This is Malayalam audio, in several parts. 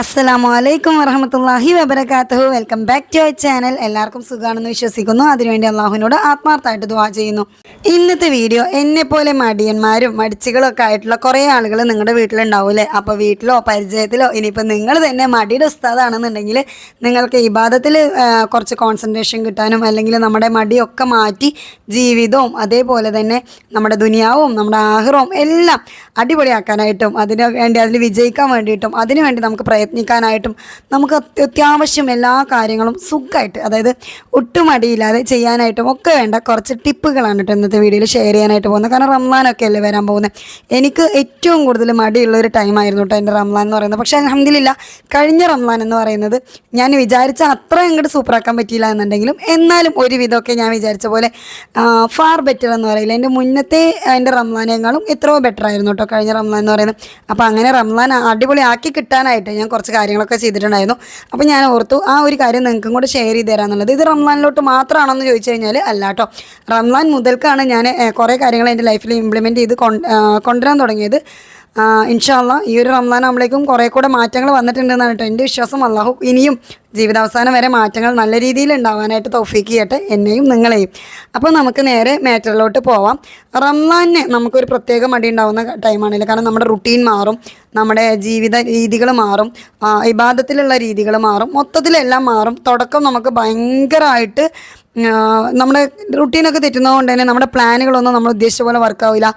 അസ്സലാമു അലൈക്കും വറഹമത്തല്ലാഹി വബർക്കാത്തു welcome back to our channel എല്ലാവർക്കും സുഖമാണെന്ന് വിശ്വസിക്കുന്നു. അതിനുവേണ്ടി അള്ളാഹുവിനോട് ആത്മാർത്ഥമായിട്ട് ദുവാ ചെയ്യുന്നു. ഇന്നത്തെ വീഡിയോ എന്നെ പോലെ മടിയന്മാരും മടിച്ചുകളും ഒക്കെ ആയിട്ടുള്ള കുറേ ആളുകൾ നിങ്ങളുടെ വീട്ടിലുണ്ടാവൂലേ അപ്പോൾ വീട്ടിലോ പരിചയത്തിലോ ഇനിയിപ്പോൾ നിങ്ങൾ തന്നെ മടിയുടെ ഉസ്താദാണെന്നുണ്ടെങ്കിൽ നിങ്ങൾക്ക് ഇബാദത്തിൽ കുറച്ച് കോൺസെൻട്രേഷൻ കിട്ടാനും അല്ലെങ്കിൽ നമ്മുടെ മടിയൊക്കെ മാറ്റി ജീവിതവും അതേപോലെ തന്നെ നമ്മുടെ ദുനിയാവും നമ്മുടെ ആഹ്റവും എല്ലാം അടിപൊളിയാക്കാനായിട്ടും അതിനു വേണ്ടി അതിൽ വിജയിക്കാൻ വേണ്ടിയിട്ടും അതിനുവേണ്ടി നമുക്ക് പ്രയത്നിക്കാനായിട്ടും നമുക്ക് അത്യാവശ്യം എല്ലാ കാര്യങ്ങളും സുഖമായിട്ട് അതായത് ഒട്ടും അടിയില്ലാതെ ചെയ്യാനായിട്ടും ഒക്കെ വേണ്ട കുറച്ച് ടിപ്പുകളാണ് കേട്ടോ ഇന്നത്തെ വീഡിയോയിൽ ഷെയർ ചെയ്യാനായിട്ട് പോകുന്നത്. കാരണം റംലാനൊക്കെ അല്ലേ വരാൻ പോകുന്നത്? എനിക്ക് ഏറ്റവും കൂടുതൽ മടിയുള്ള ഒരു ടൈമായിരുന്നു കേട്ടോ എന്റെ റംലാൻ എന്ന് പറയുന്നത്. പക്ഷേ അലഹമില്ല കഴിഞ്ഞ റംലാൻ എന്ന് പറയുന്നത് ഞാൻ വിചാരിച്ച അത്ര അങ്ങോട്ട് സൂപ്പറാക്കാൻ പറ്റിയില്ല എന്നുണ്ടെങ്കിലും എന്നാലും ഒരുവിധമൊക്കെ ഞാൻ വിചാരിച്ച പോലെ ഫാർ ബെറ്റർ എന്ന് പറയില്ല. എന്റെ മുന്നത്തെ എന്റെ റംലാനേക്കാളും എത്രയോ ബെറ്റർ ആയിരുന്നു കേട്ടോ കഴിഞ്ഞ റംലാൻ എന്ന് പറയുന്നത്. അപ്പോൾ അങ്ങനെ റംലാൻ അടിപൊളി ആക്കി കിട്ടാനായിട്ട് ഞാൻ കുറച്ച് കാര്യങ്ങളൊക്കെ ചെയ്തിട്ടുണ്ടായിരുന്നു. അപ്പോൾ ഞാൻ ഓർത്തു ആ ഒരു കാര്യം നിങ്ങൾക്കും കൂടെ ഷെയർ ചെയ്ത് തരാമെന്നുള്ളത് ഇത് റംലാനിലോട്ട് മാത്രമാണെന്ന് ചോദിച്ചു കഴിഞ്ഞാൽ അല്ല കേട്ടോ റംലാൻ മുതൽക്കാണ് ഞാൻ കുറേ കാര്യങ്ങൾ എന്റെ ലൈഫിൽ ഇംപ്ലിമെന്റ് ചെയ്ത് കൊണ്ടുവരാൻ തുടങ്ങിയത്. ഇൻഷാല്ല ഈ ഒരു റംസാൻ ആകുമ്പോഴേക്കും കുറേ കൂടെ മാറ്റങ്ങൾ വന്നിട്ടുണ്ടെന്നാണ് കേട്ടോ എന്റെ വിശ്വാസം. അള്ളാഹു ഇനിയും ജീവിതാവസാനം വരെ മാറ്റങ്ങൾ നല്ല രീതിയിൽ ഉണ്ടാവാനായിട്ട് തൗഫീക്ക് ചെയ്യട്ടെ എന്നെയും നിങ്ങളെയും. അപ്പോൾ നമുക്ക് നേരെ മാറ്ററിലോട്ട് പോവാം. റംസാനെ നമുക്കൊരു പ്രത്യേക മടി ഉണ്ടാവുന്ന ടൈമാണല്ലോ. കാരണം നമ്മുടെ റുട്ടീൻ മാറും നമ്മുടെ ജീവിത രീതികൾ മാറും ഇബാദത്തിലുള്ള രീതികൾ മാറും മൊത്തത്തിലെല്ലാം മാറും. തുടക്കം നമുക്ക് ഭയങ്കരമായിട്ട് നമ്മുടെ റുട്ടീനൊക്കെ തെറ്റുന്നതുകൊണ്ട് തന്നെ നമ്മുടെ പ്ലാനുകളൊന്നും നമ്മൾ ഉദ്ദേശിച്ച പോലെ വർക്കാവില്ല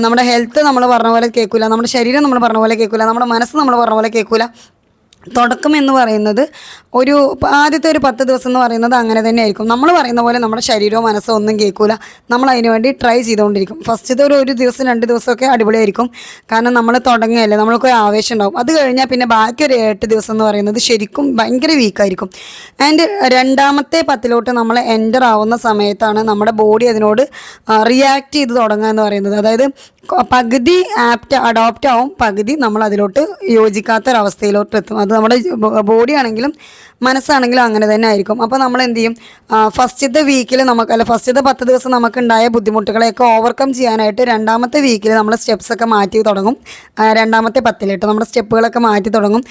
നമ്മുടെ ഹെൽത്ത് നമ്മൾ പറഞ്ഞ പോലെ കേൾക്കില്ല നമ്മുടെ ശരീരം നമ്മൾ പറഞ്ഞ പോലെ കേൾക്കില്ല നമ്മുടെ മനസ്സ് നമ്മൾ പറഞ്ഞ പോലെ കേൾക്കില്ല തുടക്കം എന്ന് പറയുന്നത് ഒരു ആദ്യത്തെ ഒരു പത്ത് ദിവസം എന്ന് പറയുന്നത് അങ്ങനെ തന്നെ ആയിരിക്കും നമ്മൾ പറയുന്ന പോലെ നമ്മുടെ ശരീരമോ മനസ്സോ ഒന്നും കേൾക്കൂല. നമ്മൾ അതിന് വേണ്ടി ട്രൈ ചെയ്തുകൊണ്ടിരിക്കും. ഫസ്റ്റത്തെ ഒരു ഒരു ദിവസം രണ്ട് ദിവസമൊക്കെ അടിപൊളിയായിരിക്കും. കാരണം നമ്മൾ തുടങ്ങുകയല്ലേ നമ്മൾക്ക് ഒരു ആവേശം ഉണ്ടാവും. അത് കഴിഞ്ഞാൽ പിന്നെ ബാക്കി ഒരു എട്ട് ദിവസം എന്ന് പറയുന്നത് ശരിക്കും ഭയങ്കര വീക്കായിരിക്കും ആൻഡ് രണ്ടാമത്തെ പത്തിലോട്ട് നമ്മൾ എന്റർ ആവുന്ന സമയത്താണ് നമ്മുടെ ബോഡി അതിനോട് റിയാക്ട് ചെയ്ത് തുടങ്ങുക എന്ന് പറയുന്നത്. അതായത് പകുതി ആപ്റ്റ് അഡോപ്റ്റ് ആവും പകുതി നമ്മൾ അതിലോട്ട് യോജിക്കാത്തൊരവസ്ഥയിലോട്ട് എത്തും അത് നമ്മുടെ ബോഡി ആണെങ്കിലും മനസ്സാണെങ്കിലും അങ്ങനെ തന്നെ ആയിരിക്കും. അപ്പോൾ നമ്മൾ എന്ത് ചെയ്യും ഫസ്റ്റത്തെ വീക്കിൽ നമുക്ക് അല്ല ഫസ്റ്റത്തെ പത്ത് ദിവസം നമുക്കുണ്ടായ ബുദ്ധിമുട്ടുകളെയൊക്കെ ഓവർകം ചെയ്യാനായിട്ട് രണ്ടാമത്തെ വീക്കിൽ നമ്മൾ സ്റ്റെപ്സൊക്കെ മാറ്റി തുടങ്ങും. രണ്ടാമത്തെ പത്തിലിട്ട് നമ്മുടെ സ്റ്റെപ്പുകളൊക്കെ മാറ്റി തുടങ്ങും.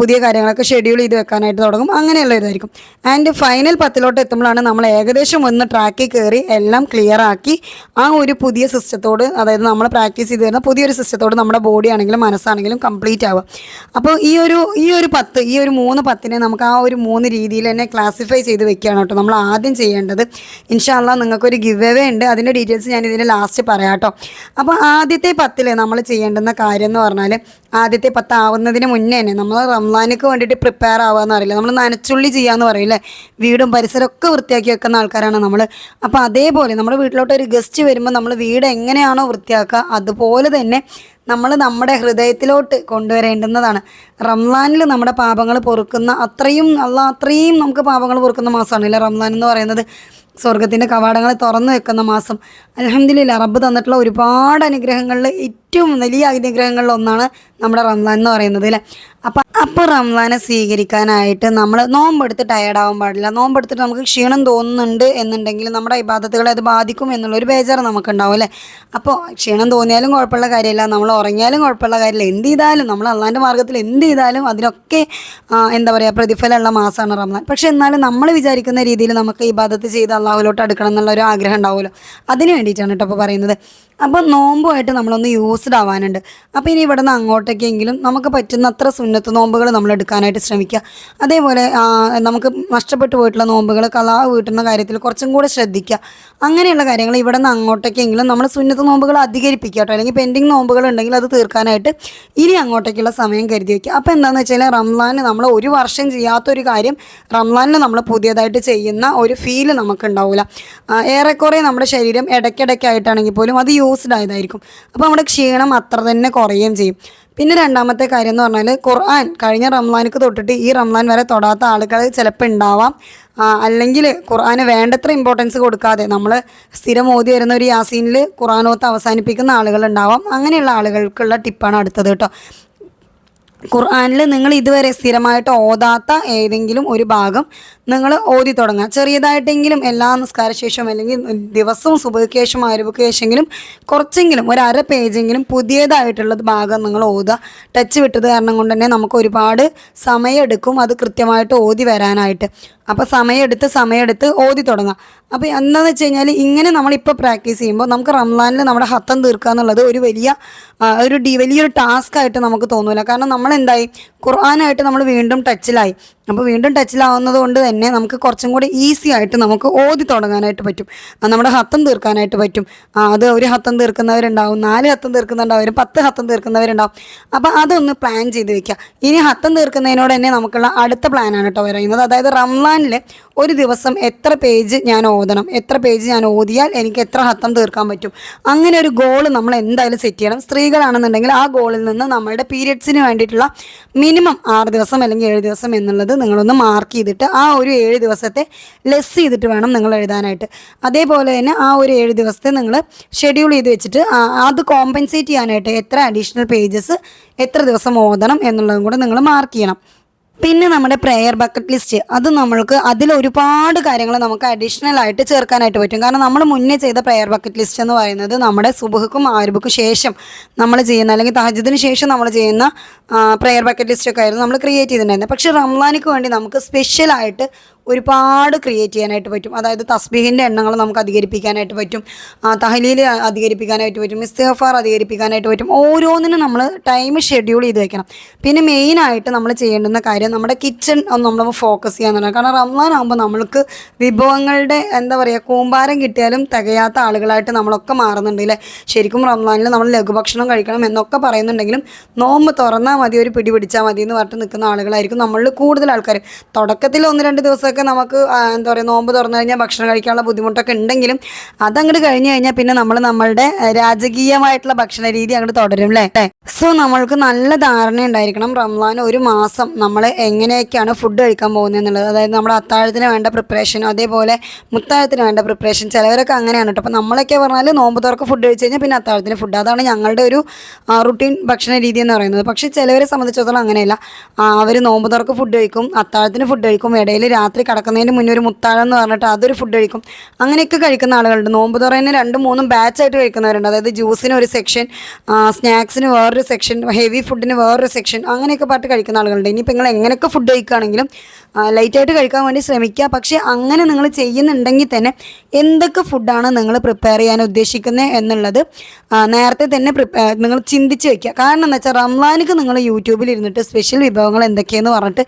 പുതിയ കാര്യങ്ങളൊക്കെ ഷെഡ്യൂൾ ചെയ്ത് വെക്കാനായിട്ട് തുടങ്ങും. അങ്ങനെയുള്ള ഇതായിരിക്കും. ആൻഡ് ഫൈനൽ പത്തിലോട്ട് എത്തുമ്പോഴാണ് നമ്മൾ ഏകദേശം ഒന്ന് ട്രാക്കിൽ കയറി എല്ലാം ക്ലിയർ ആക്കി ആ ഒരു പുതിയ സിസ്റ്റത്തോട് അതായത് നമ്മൾ പ്രാക്ടീസ് ചെയ്ത് തരുന്ന പുതിയൊരു സിസ്റ്റത്തോട് നമ്മുടെ ബോഡി ആണെങ്കിലും മനസ്സാണെങ്കിലും കംപ്ലീറ്റ് ആവുക. അപ്പോൾ ഈ ഒരു ഈ ഒരു പത്ത് ഈ ഒരു മൂന്ന് പത്തിനെ നമുക്ക് ആ ഒരു മൂന്ന് രീതിയിൽ തന്നെ ക്ലാസിഫൈ ചെയ്ത് വെക്കുകയാണ് കേട്ടോ. നമ്മൾ ആദ്യം ചെയ്യേണ്ടത് ഇൻഷാല്ല നിങ്ങൾക്കൊരു ഗിവ് എവേ ഉണ്ട്. അതിന്റെ ഡീറ്റെയിൽസ് ഞാൻ ഇതിന് ലാസ്റ്റ് പറയാം കേട്ടോ. അപ്പോൾ ആദ്യത്തെ പത്തിൽ നമ്മൾ ചെയ്യേണ്ടുന്ന കാര്യം എന്ന് പറഞ്ഞാൽ ആദ്യത്തെ പത്താവുന്നതിന് മുന്നേ തന്നെ നമ്മൾ റംലാനിക്ക് വേണ്ടിയിട്ട് പ്രിപ്പയർ ആവുക എന്ന് പറയില്ല? നമ്മൾ നനച്ചുള്ളി ചെയ്യാമെന്ന് പറയില്ലേ വീടും പരിസരമൊക്കെ വൃത്തിയാക്കി വെക്കുന്ന ആൾക്കാരാണ് നമ്മൾ. അപ്പോൾ അതേപോലെ നമ്മുടെ വീട്ടിലോട്ട് ഒരു ഗസ്റ്റ് വരുമ്പോൾ നമ്മൾ വീട് എങ്ങനെയാണോ വൃത്തിയാക്കുക അതുപോലെ തന്നെ നമ്മൾ നമ്മുടെ ഹൃദയത്തിലോട്ട് കൊണ്ടുവരേണ്ടുന്നതാണ്. റംസാനിൽ നമ്മുടെ പാപങ്ങൾ പൊറുക്കുന്ന അത്രയും അല്ല അത്രയും നമുക്ക് പാപങ്ങൾ പൊറുക്കുന്ന മാസമാണ്. ഇല്ല റംസാൻ എന്ന് പറയുന്നത് സ്വർഗത്തിന്റെ കവാടങ്ങളെ തുറന്നു വെക്കുന്ന മാസം. അലഹമില്ല റബ്ബ് തന്നിട്ടുള്ള ഒരുപാട് അനുഗ്രഹങ്ങളിൽ ഏറ്റവും വലിയ ആഗ്രഹങ്ങളിൽ ഒന്നാണ് നമ്മുടെ റംസാൻ എന്ന് പറയുന്നത് അല്ലേ? അപ്പം അപ്പോൾ റംസാനെ സ്വീകരിക്കാനായിട്ട് നമ്മൾ നോമ്പെടുത്ത് ആവാൻ പാടില്ല. നോമ്പെടുത്തിട്ട് നമുക്ക് ക്ഷീണം തോന്നുന്നുണ്ട് എന്നുണ്ടെങ്കിൽ നമ്മുടെ ഇബാദത്തുകളെ അത് ബാധിക്കും എന്നുള്ളൊരു ബേജാറ് നമുക്കുണ്ടാവും അല്ലേ? അപ്പോൾ ക്ഷീണം തോന്നിയാലും കുഴപ്പമുള്ള കാര്യമില്ല. നമ്മൾ ഉറങ്ങിയാലും കുഴപ്പമുള്ള കാര്യമില്ല. എന്ത് ചെയ്താലും നമ്മൾ അള്ളാന്റെ മാർഗത്തിൽ എന്ത് ചെയ്താലും അതിനൊക്കെ എന്താ പറയുക പ്രതിഫലമുള്ള മാസമാണ് റംസാൻ. പക്ഷേ എന്നാലും നമ്മൾ വിചാരിക്കുന്ന രീതിയിൽ നമുക്ക് ഇബാദത്ത് ചെയ്ത് അള്ളാഹുലോട്ട് അടുക്കണം എന്നുള്ള ഒരു ആഗ്രഹം ഉണ്ടാവുമല്ലോ. അതിന് വേണ്ടിയിട്ടാണ് കേട്ടോ ഇപ്പോൾ പറയുന്നത്. അപ്പോൾ നോമ്പുമായിട്ട് നമ്മളൊന്ന് യൂസ്ഡ് ആവാനുണ്ട്. അപ്പോൾ ഇനി ഇവിടെ നിന്ന് അങ്ങോട്ടേക്കെങ്കിലും നമുക്ക് പറ്റുന്ന അത്ര സുന്നത്ത് നോമ്പുകൾ നമ്മൾ എടുക്കാനായിട്ട് ശ്രമിക്കുക. അതേപോലെ നമുക്ക് നഷ്ടപ്പെട്ടു പോയിട്ടുള്ള നോമ്പുകൾ കലാ വീട്ടുന്ന കാര്യത്തിൽ കുറച്ചും കൂടെ ശ്രദ്ധിക്കുക. അങ്ങനെയുള്ള കാര്യങ്ങൾ ഇവിടെ നിന്ന് അങ്ങോട്ടേക്കെങ്കിലും നമ്മൾ സുന്നത്ത് നോമ്പുകൾ അധികരിപ്പിക്കുക കേട്ടോ. അല്ലെങ്കിൽ പെൻഡിങ് നോമ്പുകൾ ഉണ്ടെങ്കിൽ അത് തീർക്കാനായിട്ട് ഇനി അങ്ങോട്ടേക്കുള്ള സമയം കരുതി വയ്ക്കുക. അപ്പോൾ എന്താണെന്ന് വെച്ചാൽ റംലാന് നമ്മൾ ഒരു വർഷം ചെയ്യാത്തൊരു കാര്യം റംലാനിൽ നമ്മൾ പുതിയതായിട്ട് ചെയ്യുന്ന ഒരു ഫീൽ നമുക്കുണ്ടാവില്ല ഏറെക്കുറെ നമ്മുടെ ശരീരം ഇടയ്ക്കിടയ്ക്കായിട്ടാണെങ്കിൽ പോലും അത് യൂസ്ഡ് ആയതായിരിക്കും. അപ്പോൾ നമ്മുടെ ക്ഷീണം അത്ര തന്നെ കുറയുകയും ചെയ്യും. പിന്നെ രണ്ടാമത്തെ കാര്യം എന്ന് പറഞ്ഞാൽ ഖുർആൻ കഴിഞ്ഞ റംലാനിക്ക് തൊട്ടിട്ട് ഈ റംലാൻ വരെ തൊടാത്ത ആളുകൾ ചിലപ്പോൾ ഉണ്ടാവാം. അല്ലെങ്കിൽ ഖുർആന് വേണ്ടത്ര ഇമ്പോർട്ടൻസ് കൊടുക്കാതെ നമ്മൾ സ്ഥിരം ഓതി വരുന്ന ഒരു യാസീനിൽ ഖുർആനോത്ത് അവസാനിപ്പിക്കുന്ന ആളുകൾ ഉണ്ടാവാം. അങ്ങനെയുള്ള ആളുകൾക്കുള്ള ടിപ്പാണ് അടുത്തത് കേട്ടോ. ഖുർആനിൽ നിങ്ങൾ ഇതുവരെ സ്ഥിരമായിട്ട് ഓതാത്ത ഏതെങ്കിലും ഒരു ഭാഗം നിങ്ങൾ ഓതി തുടങ്ങുക. ചെറിയതായിട്ടെങ്കിലും എല്ലാ നിസ്കാരശേഷവും അല്ലെങ്കിൽ ദിവസവും ആരുബക്ക് ശേഷമെങ്കിലും കുറച്ചെങ്കിലും ഒരു അര പേജെങ്കിലും പുതിയതായിട്ടുള്ള ഭാഗം നിങ്ങൾ ഓതുക. ടച്ച് വിട്ടത് കാരണം കൊണ്ട് തന്നെ നമുക്ക് ഒരുപാട് സമയമെടുക്കും. അത് കൃത്യമായിട്ട് ഓതി വരാനായിട്ട്. അപ്പോൾ സമയമെടുത്ത് സമയമെടുത്ത് ഓതി തുടങ്ങാം അപ്പോൾ എന്താണെന്ന് വെച്ച് കഴിഞ്ഞാൽ ഇങ്ങനെ നമ്മളിപ്പോൾ പ്രാക്ടീസ് ചെയ്യുമ്പോൾ നമുക്ക് റംസാനിൽ നമ്മുടെ ഹത്തം തീർക്കുക എന്നുള്ളത് ഒരു വലിയ ഒരു ഡി വലിയൊരു ടാസ്ക് ആയിട്ട് നമുക്ക് തോന്നില്ല കാരണം നമ്മൾ എന്തായി ഖുർആനായിട്ട് നമ്മൾ വീണ്ടും ടച്ചിലായി. അപ്പോൾ വീണ്ടും ടച്ചിലാവുന്നത് കൊണ്ട് തന്നെ നമുക്ക് കുറച്ചും കൂടി ഈസി ആയിട്ട് നമുക്ക് ഓതി തുടങ്ങാനായിട്ട് പറ്റും. നമ്മുടെ ഹത്തം തീർക്കാനായിട്ട് പറ്റും. അത് ഒരു ഹത്തം തീർക്കുന്നവരുണ്ടാവും നാല് ഹത്തം തീർക്കുന്നുണ്ടാവും പത്ത് ഹത്തം തീർക്കുന്നവരുണ്ടാവും. അപ്പോൾ അതൊന്ന് പ്ലാൻ ചെയ്ത് വെക്കുക ഇനി ഹത്തം തീർക്കുന്നതിനോട് തന്നെ നമുക്കുള്ള അടുത്ത പ്ലാനാണ് കേട്ടോ പറയുന്നത്. അതായത് റംലാനിൽ ഒരു ദിവസം എത്ര പേജ് ഞാൻ ഓതണം? എത്ര പേജ് ഞാൻ ഓതിയാൽ എനിക്ക് എത്ര ഹത്തം തീർക്കാൻ പറ്റും? അങ്ങനെ ഒരു ഗോൾ നമ്മൾ എന്തായാലും സെറ്റ് ചെയ്യണം. സ്ത്രീകളാണെന്നുണ്ടെങ്കിൽ ആ ഗോളിൽ നിന്ന് നമ്മളുടെ പീരിയഡ്സിന് വേണ്ടിയിട്ടുള്ള മിനിമം ആറ് ദിവസം അല്ലെങ്കിൽ ഏഴ് ദിവസം എന്നുള്ളത് നിങ്ങളൊന്ന് മാർക്ക് ചെയ്തിട്ട് ആ ഒരു ഏഴ് ദിവസത്തെ ലെസ് ചെയ്തിട്ട് വേണം നിങ്ങൾ എഴുതാനായിട്ട്. അതേപോലെ തന്നെ ആ ഒരു ഏഴ് ദിവസത്തെ നിങ്ങൾ ഷെഡ്യൂൾ ചെയ്ത് വെച്ചിട്ട് അത് കോമ്പൻസേറ്റ് ചെയ്യാനായിട്ട് എത്ര അഡീഷണൽ പേജസ് എത്ര ദിവസം ഓതണം എന്നുള്ളതും കൂടെ നിങ്ങൾ മാർക്ക് ചെയ്യണം. പിന്നെ നമ്മുടെ പ്രെയർ ബക്കറ്റ് ലിസ്റ്റ് അത് നമ്മൾക്ക് അതിൽ ഒരുപാട് കാര്യങ്ങൾ നമുക്ക് അഡീഷണൽ ആയിട്ട് ചേർക്കാനായിട്ട് പറ്റും. കാരണം നമ്മൾ മുന്നേ ചെയ്ത പ്രെയർ ബക്കറ്റ് ലിസ്റ്റ് എന്ന് പറയുന്നത് നമ്മുടെ സുബുഹക്കും ആരുബുക്കും ശേഷം നമ്മൾ ചെയ്യുന്ന അല്ലെങ്കിൽ തഹജത്തിന് ശേഷം നമ്മൾ ചെയ്യുന്ന പ്രെയർ ബക്കറ്റ് ലിസ്റ്റ് ഒക്കെ ആയിരുന്നു നമ്മൾ ക്രിയേറ്റ് ചെയ്തിട്ടുണ്ടായിരുന്നത്. പക്ഷേ റംലാനിക്ക് വേണ്ടി നമുക്ക് സ്പെഷ്യലായിട്ട് ഒരുപാട് ക്രിയേറ്റ് ചെയ്യാനായിട്ട് പറ്റും. അതായത് തസ്ബീഹിന്റെ എണ്ണങ്ങൾ നമുക്ക് അധികരിപ്പിക്കാനായിട്ട് പറ്റും. തഹലീൽ അധികരിപ്പിക്കാനായിട്ട് പറ്റും. ഇസ്തിഹഫാർ അധികരിപ്പിക്കാനായിട്ട് പറ്റും. ഓരോന്നിനും നമ്മൾ ടൈം ഷെഡ്യൂൾ ചെയ്ത് വെക്കണം. പിന്നെ മെയിനായിട്ട് നമ്മൾ ചെയ്യേണ്ടുന്ന കാര്യം നമ്മുടെ കിച്ചൺ ഒന്ന് നമ്മൾ ഫോക്കസ് ചെയ്യാൻ തുടങ്ങും കാരണം റംസാൻ ആകുമ്പോൾ നമ്മൾക്ക് വിഭവങ്ങളുടെ എന്താ പറയുക കൂമ്പാരം കിട്ടിയാലും തികയാത്ത ആളുകളായിട്ട് നമ്മളൊക്കെ മാറുന്നുണ്ട് അല്ലേ ശരിക്കും റംസാനിൽ നമ്മൾ ലഘുഭക്ഷണം കഴിക്കണം എന്നൊക്കെ പറയുന്നുണ്ടെങ്കിലും നോമ്പ് തുറന്നാൽ മതി ഒരു പിടി പിടിച്ചാൽ മതി എന്ന് പറഞ്ഞിട്ട് നിൽക്കുന്ന ആളുകളായിരിക്കും നമ്മളിൽ കൂടുതൽ ആൾക്കാർ തുടക്കത്തിൽ ഒന്ന് രണ്ട് ദിവസമൊക്കെ നമുക്ക് എന്താ പറയുക നോമ്പ് തുറന്നു കഴിഞ്ഞാൽ ഭക്ഷണം കഴിക്കാനുള്ള ബുദ്ധിമുട്ടൊക്കെ ഉണ്ടെങ്കിലും അതങ്ങോട്ട് കഴിഞ്ഞു കഴിഞ്ഞാൽ പിന്നെ നമ്മൾ നമ്മളുടെ രാജകീയമായിട്ടുള്ള ഭക്ഷണ രീതി അങ്ങോട്ട് തുടരും അല്ലേ സോ നമ്മൾക്ക് നല്ല ധാരണ ഉണ്ടായിരിക്കണം റംസാൻ ഒരു മാസം നമ്മൾ എങ്ങനെയൊക്കെയാണ് ഫുഡ് കഴിക്കാൻ പോകുന്നത് എന്നുള്ളത്. അതായത് നമ്മുടെ അത്താഴത്തിന് വേണ്ട പ്രിപ്പറേഷൻ അതേപോലെ മുത്താഴത്തിന് വേണ്ട പ്രിപ്പറേഷൻ ചിലവരൊക്കെ അങ്ങനെയാണ് കേട്ടോ. അപ്പോൾ നമ്മളൊക്കെ പറഞ്ഞാൽ നോമ്പ് തുറക്ക് ഫുഡ് കഴിച്ച് കഴിഞ്ഞാൽ പിന്നെ അത്താഴത്തിന് ഫുഡ് അതാണ് ഞങ്ങളുടെ ഒരു റുട്ടീൻ ഭക്ഷണ രീതി എന്ന് പറയുന്നത്. പക്ഷേ ചിലവരെ സംബന്ധിച്ചിടത്തോളം അങ്ങനെയല്ല. അവർ നോമ്പ് തുറക്ക് ഫുഡ് കഴിക്കും അത്താഴത്തിന് ഫുഡ് കഴിക്കും ഇടയിൽ രാത്രി കിടക്കുന്നതിന് മുന്നേ ഒരു മുത്താഴം എന്ന് പറഞ്ഞിട്ട് അതൊരു ഫുഡ് കഴിക്കും. അങ്ങനെയൊക്കെ കഴിക്കുന്ന ആളുകളുണ്ട്. നോമ്പ് തുറയുന്ന രണ്ടും മൂന്നും ബാച്ചായിട്ട് കഴിക്കുന്നവരുണ്ട്. അതായത് ജ്യൂസിന് ഒരു സെക്ഷൻ സ്നാക്സിന് വേറൊരു സെക്ഷൻ ഹെവി ഫുഡിന് വേറൊരു സെക്ഷൻ അങ്ങനെയൊക്കെ പാട്ട് കഴിക്കുന്ന ആളുകളുണ്ട്. ഇനിയിപ്പോൾ നിങ്ങൾ എങ്ങനെയൊക്കെ ഫുഡ് കഴിക്കുകയാണെങ്കിലും ലൈറ്റായിട്ട് കഴിക്കാൻ വേണ്ടി ശ്രമിക്കുക. പക്ഷേ അങ്ങനെ നിങ്ങൾ ചെയ്യുന്നുണ്ടെങ്കിൽ തന്നെ എന്തൊക്കെ ഫുഡാണ് നിങ്ങൾ പ്രിപ്പയർ ചെയ്യാൻ ഉദ്ദേശിക്കുന്നത് എന്നുള്ളത് നേരത്തെ തന്നെ നിങ്ങൾ ചിന്തിച്ച് വെക്കുക. കാരണം എന്താ വെച്ചാൽ റംലാനിക്ക് നിങ്ങൾ യൂട്യൂബിൽ ഇരുന്നിട്ട് സ്പെഷ്യൽ വിഭവങ്ങൾ എന്തൊക്കെയെന്ന് പറഞ്ഞിട്ട്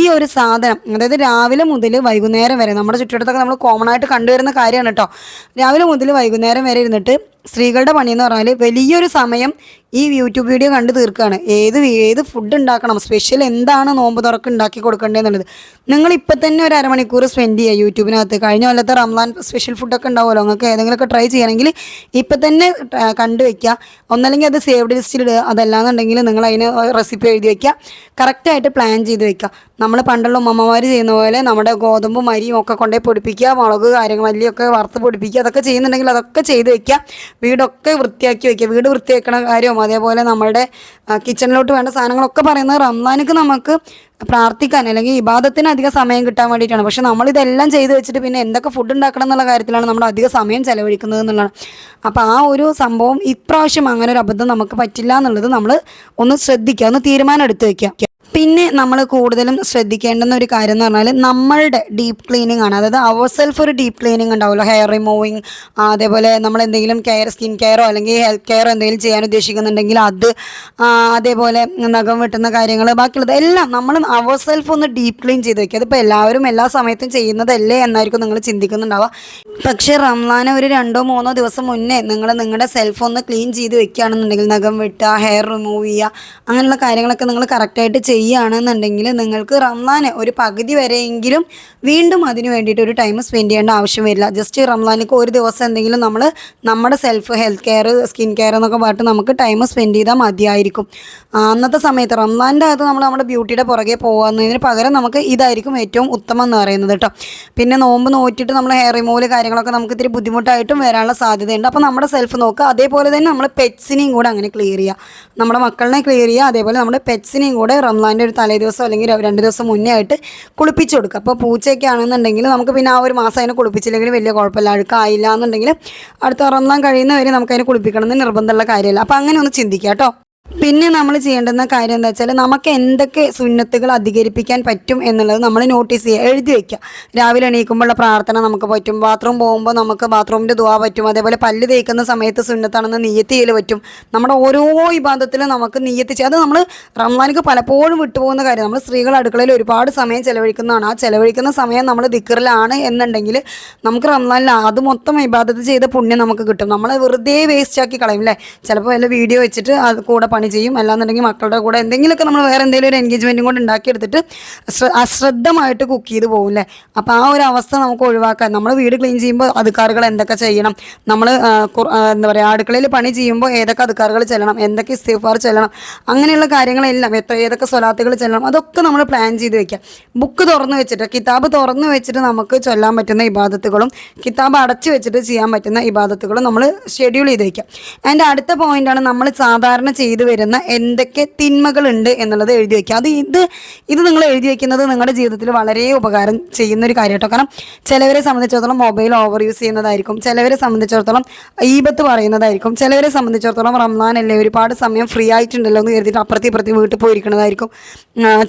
ഈ ഒരു സാധനം അതായത് രാവിലെ മുതൽ വൈകുന്നേരം വരെ നമ്മുടെ ചുറ്റുവട്ടത്തൊക്കെ നമ്മൾ കോമൺ ആയിട്ട് കണ്ടുവരുന്ന കാര്യമാണ് കേട്ടോ. രാവിലെ മുതൽ വൈകുന്നേരം വരെ ഇരുന്നിട്ട് സ്ത്രീകളുടെ എന്ന് പറഞ്ഞാൽ വലിയൊരു സമയം ഈ യൂട്യൂബ് വീഡിയോ കണ്ട് തീർക്കുകയാണ് ഏത് ഏത് ഫുഡ് ഉണ്ടാക്കണം സ്പെഷ്യൽ എന്താണ് നോമ്പ് തുറക്ക് ഉണ്ടാക്കി കൊടുക്കേണ്ടതെന്നുള്ളത് നിങ്ങൾ ഇപ്പം തന്നെ ഒരു അരമണിക്കൂർ സ്പെൻഡ് ചെയ്യുക യൂട്യൂബിനകത്ത്. കഴിഞ്ഞ കൊല്ലത്തെ റംസാൻ സ്പെഷ്യൽ ഫുഡൊക്കെ ഉണ്ടാവുമല്ലോ. നിങ്ങൾക്ക് ഏതെങ്കിലുമൊക്കെ ട്രൈ ചെയ്യണമെങ്കിൽ ഇപ്പം തന്നെ കണ്ടു വയ്ക്കുക ഒന്നല്ലെങ്കിൽ അത് സേവ്ഡ് ലിസ്റ്റിൽ ഇടുക. അതല്ലാന്നുണ്ടെങ്കിൽ നിങ്ങൾ അതിന് റെസിപ്പി എഴുതി വയ്ക്കുക കറക്റ്റായിട്ട് പ്ലാൻ ചെയ്ത് വയ്ക്കുക നമ്മൾ പണ്ടുള്ള ഉമ്മമാർ ചെയ്യുന്ന പോലെ നമ്മുടെ ഗോതമ്പും അരിയും ഒക്കെ കൊണ്ടുപോയി പൊടിപ്പിക്കുക. മുളക് കാര്യങ്ങൾ മല്ലിയൊക്കെ വറുത്ത് പൊടിപ്പിക്കുക. അതൊക്കെ ചെയ്യുന്നുണ്ടെങ്കിൽ അതൊക്കെ ചെയ്ത് വെക്കുക. വീടൊക്കെ വൃത്തിയാക്കി വെക്കുക. വീട് വൃത്തിയാക്കണ കാര്യവും അതേപോലെ നമ്മളുടെ കിച്ചണിലോട്ട് വേണ്ട സാധനങ്ങളൊക്കെ പറയുന്നത് റംസാനക്ക് നമുക്ക് പ്രാർത്ഥിക്കാൻ അല്ലെങ്കിൽ ഇബാദത്തിന് അധികം സമയം കിട്ടാൻ വേണ്ടിയിട്ടാണ്. പക്ഷെ നമ്മളിതെല്ലാം ചെയ്ത് വെച്ചിട്ട് പിന്നെ എന്തൊക്കെ ഫുഡ് ഉണ്ടാക്കണം എന്നുള്ള കാര്യത്തിലാണ് നമ്മൾ അധിക സമയം ചെലവഴിക്കുന്നത് എന്നുള്ളതാണ്. അപ്പോൾ ആ ഒരു സംഭവം ഇപ്രാവശ്യം അങ്ങനെ ഒരു അബദ്ധം നമുക്ക് പറ്റില്ല എന്നുള്ളത് നമ്മൾ ഒന്ന് ശ്രദ്ധിക്കുക ഒന്ന് തീരുമാനം എടുത്ത് വെക്കുക. പിന്നെ നമ്മൾ കൂടുതലും ശ്രദ്ധിക്കേണ്ടുന്ന ഒരു കാര്യം എന്ന് പറഞ്ഞാൽ നമ്മളുടെ ഡീപ്പ് ക്ലീനിങ് ആണ്. അതായത് അവർ സെൽഫ് ഒരു ഡീപ്പ് ക്ലീനിങ് ഉണ്ടാവുമല്ലോ. ഹെയർ റിമൂവിങ് അതേപോലെ നമ്മൾ എന്തെങ്കിലും കെയർ സ്കിൻ കെയറോ അല്ലെങ്കിൽ ഹെൽത്ത് കെയറോ എന്തെങ്കിലും ചെയ്യാൻ ഉദ്ദേശിക്കുന്നുണ്ടെങ്കിൽ അത് അതേപോലെ നഖം വെട്ടുന്ന കാര്യങ്ങൾ ബാക്കിയുള്ളത് എല്ലാം നമ്മൾ അവർ സെൽഫ് ഒന്ന് ഡീപ്പ് ക്ലീൻ ചെയ്ത് വെക്കുക. അതിപ്പോൾ എല്ലാവരും എല്ലാ സമയത്തും ചെയ്യുന്നതല്ലേ എന്നായിരിക്കും നിങ്ങൾ ചിന്തിക്കുന്നുണ്ടാവുക. പക്ഷേ റംലാൻ ഒരു രണ്ടോ മൂന്നോ ദിവസം മുന്നേ നിങ്ങൾ നിങ്ങളുടെ സെൽഫ് ഒന്ന് ക്ലീൻ ചെയ്ത് വെക്കുകയാണെന്നുണ്ടെങ്കിൽ നഖം വെട്ടുക ഹെയർ റിമൂവ് ചെയ്യുക അങ്ങനെയുള്ള കാര്യങ്ങളൊക്കെ നിങ്ങൾ കറക്റ്റായിട്ട് ചെയ്യുക ചെയ്യുകയാണെന്നുണ്ടെങ്കിൽ നിങ്ങൾക്ക് റംലാന് ഒരു പകുതി വരെയെങ്കിലും വീണ്ടും അതിന് വേണ്ടിയിട്ട് ഒരു ടൈം സ്പെൻഡ് ചെയ്യേണ്ട ആവശ്യം വരില്ല. ജസ്റ്റ് റംലാനിക്ക് ഒരു ദിവസം എന്തെങ്കിലും നമ്മൾ നമ്മുടെ self health care skin care എന്നൊക്കെ പറഞ്ഞിട്ട് നമുക്ക് ടൈം സ്പെൻഡ് ചെയ്താൽ മതിയായിരിക്കും. അന്നത്തെ സമയത്ത് റംലാന്റെ അകത്ത് നമ്മൾ നമ്മുടെ ബ്യൂട്ടിയുടെ പുറകെ പോകുന്നതിന് പകരം നമുക്ക് ഇതായിരിക്കും ഏറ്റവും ഉത്തമം എന്ന് പറയുന്നത് കേട്ടോ. പിന്നെ നോമ്പ് നോറ്റിട്ട് നമ്മൾ ഹെയർ റിമൂവൽ കാര്യങ്ങളൊക്കെ നമുക്ക് ഇത്തിരി ബുദ്ധിമുട്ടായിട്ടും വരാനുള്ള സാധ്യതയുണ്ട്. അപ്പോൾ നമ്മുടെ സെൽഫ് നോക്കുക. അതേപോലെ തന്നെ നമ്മൾ പെറ്റ്സിനെയും കൂടെ അങ്ങനെ ക്ലിയർ ചെയ്യുക. നമ്മുടെ മക്കളിനെ ക്ലിയർ ചെയ്യുക. അതേപോലെ നമ്മുടെ പെറ്റ്സിനെയും കൂടെ റംലാന്റെ ഒരു തലേ ദിവസം അല്ലെങ്കിൽ രണ്ട് ദിവസം മുന്നേ ആയിട്ട് കുളിപ്പിച്ചു കൊടുക്കുക. അപ്പോൾ പൂച്ചയൊക്കെ ആണെന്നുണ്ടെങ്കിൽ നമുക്ക് പിന്നെ ആ ഒരു മാസം അതിനെ കുളിപ്പിച്ചില്ലെങ്കിൽ വലിയ കുഴപ്പമില്ല. അഴുക്കായില്ല എന്നുണ്ടെങ്കിൽ അടുത്ത റംലാൻ കഴിയുന്നവരെ നമുക്ക് അതിനെ കുളിപ്പിക്കണം എന്ന് നിർബന്ധമുള്ള കാര്യമല്ല. അപ്പോൾ അങ്ങനെ ഒന്ന് ചിന്തിക്കുക കേട്ടോ. പിന്നെ നമ്മൾ ചെയ്യേണ്ടുന്ന കാര്യം എന്താ വെച്ചാൽ നമുക്ക് എന്തൊക്കെ സുന്നത്തുകൾ അധികരിപ്പിക്കാൻ പറ്റും എന്നുള്ളത് നമ്മൾ നോട്ടീസ് ചെയ്യുക എഴുതി വെക്കുക. രാവിലെ എണീക്കുമ്പോഴുള്ള പ്രാർത്ഥന നമുക്ക് പറ്റും ബാത്റൂം പോകുമ്പോൾ നമുക്ക് ബാത്റൂമിന്റെ ദുവാ പറ്റും അതേപോലെ പല്ല് തേക്കുന്ന സമയത്ത് സുന്നത്താണെന്ന് നീയത്ത് ചെയ്യൽ പറ്റും. നമ്മുടെ ഓരോ വിഭാഗത്തിലും നമുക്ക് നീയത്ത് ചെയ്യുക അത് നമ്മൾ റംസാനിക്ക് പലപ്പോഴും വിട്ടുപോകുന്ന കാര്യം. നമ്മൾ സ്ത്രീകൾ അടുക്കളയിൽ ഒരുപാട് സമയം ചെലവഴിക്കുന്നതാണ്. ആ ചിലവഴിക്കുന്ന സമയം നമ്മൾ ദിക്കറിലാണ് എന്നുണ്ടെങ്കിൽ നമുക്ക് റംസാനിൽ അത് മൊത്തം ഇബാദത്ത് ചെയ്ത പുണ്യം നമുക്ക് കിട്ടും. നമ്മൾ വെറുതെ വേസ്റ്റ് ആക്കി കളയും അല്ലേ ചിലപ്പോൾ വല്ല വീഡിയോ വെച്ചിട്ട് അത് കൂടെ പണി ചെയ്യും. അല്ലാന്നുണ്ടെങ്കിൽ മക്കളുടെ കൂടെ എന്തെങ്കിലുമൊക്കെ നമ്മൾ വേറെ എന്തെങ്കിലും ഒരു എൻഗേജ്മെന്റും കൊണ്ട് ഉണ്ടാക്കിയെടുത്തിട്ട് ശ്ര- അശ്രദ്ധമായിട്ട് കുക്ക് ചെയ്ത് പോകും അല്ലേ അപ്പോൾ ആ ഒരു അവസ്ഥ നമുക്ക് ഒഴിവാക്കാം നമ്മൾ വീട് ക്ലീൻ ചെയ്യുമ്പോൾ അതുക്കാറുകൾ എന്തൊക്കെ ചെയ്യണം? നമ്മൾ എന്താ പറയുക അടുക്കളയിൽ പണി ചെയ്യുമ്പോൾ ഏതൊക്കെ അതുക്കാറുകൾ ചെല്ലണം? എന്തൊക്കെ ഇസ്തിഫാർ ചെല്ലണം? അങ്ങനെയുള്ള കാര്യങ്ങളെല്ലാം എത്ര ഏതൊക്കെ സ്വലാത്തുകൾ ചെല്ലണം? അതൊക്കെ നമ്മൾ പ്ലാൻ ചെയ്ത് വെക്കാം ബുക്ക് തുറന്നു വെച്ചിട്ട് കിതാബ് തുറന്നു വെച്ചിട്ട് നമുക്ക് ചൊല്ലാൻ പറ്റുന്ന ഇബാദത്തുകളും കിതാബ് അടച്ചു വെച്ചിട്ട് ചെയ്യാൻ പറ്റുന്ന ഇബാദത്തുകളും നമ്മൾ ഷെഡ്യൂൾ ചെയ്ത് വെക്കാം അതിന്റെ അടുത്ത പോയിന്റാണ് നമ്മൾ സാധാരണ ചെയ്തു വരുന്ന എന്തൊക്കെ തിന്മകളുണ്ട് എന്നുള്ളത് എഴുതി വെക്കുക. അത് ഇത് ഇത് നിങ്ങൾ എഴുതി വെക്കുന്നത് നിങ്ങളുടെ ജീവിതത്തിൽ വളരെ ഉപകാരം ചെയ്യുന്ന ഒരു കാര്യം കേട്ടോ കാരണം ചിലവരെ സംബന്ധിച്ചിടത്തോളം മൊബൈൽ ഓവർ യൂസ് ചെയ്യുന്നതായിരിക്കും. ചിലവരെ സംബന്ധിച്ചിടത്തോളം ഈബത്ത് പറയുന്നതായിരിക്കും. ചിലവരെ സംബന്ധിച്ചിടത്തോളം റംസാൻ അല്ലേ ഒരുപാട് സമയം ഫ്രീ ആയിട്ടുണ്ടല്ലോ എന്ന് കരുതിയിട്ട് അപ്പുറത്തി ഇപ്പുറത്തി വീട്ടിൽ പോയിരിക്കുന്നതായിരിക്കും.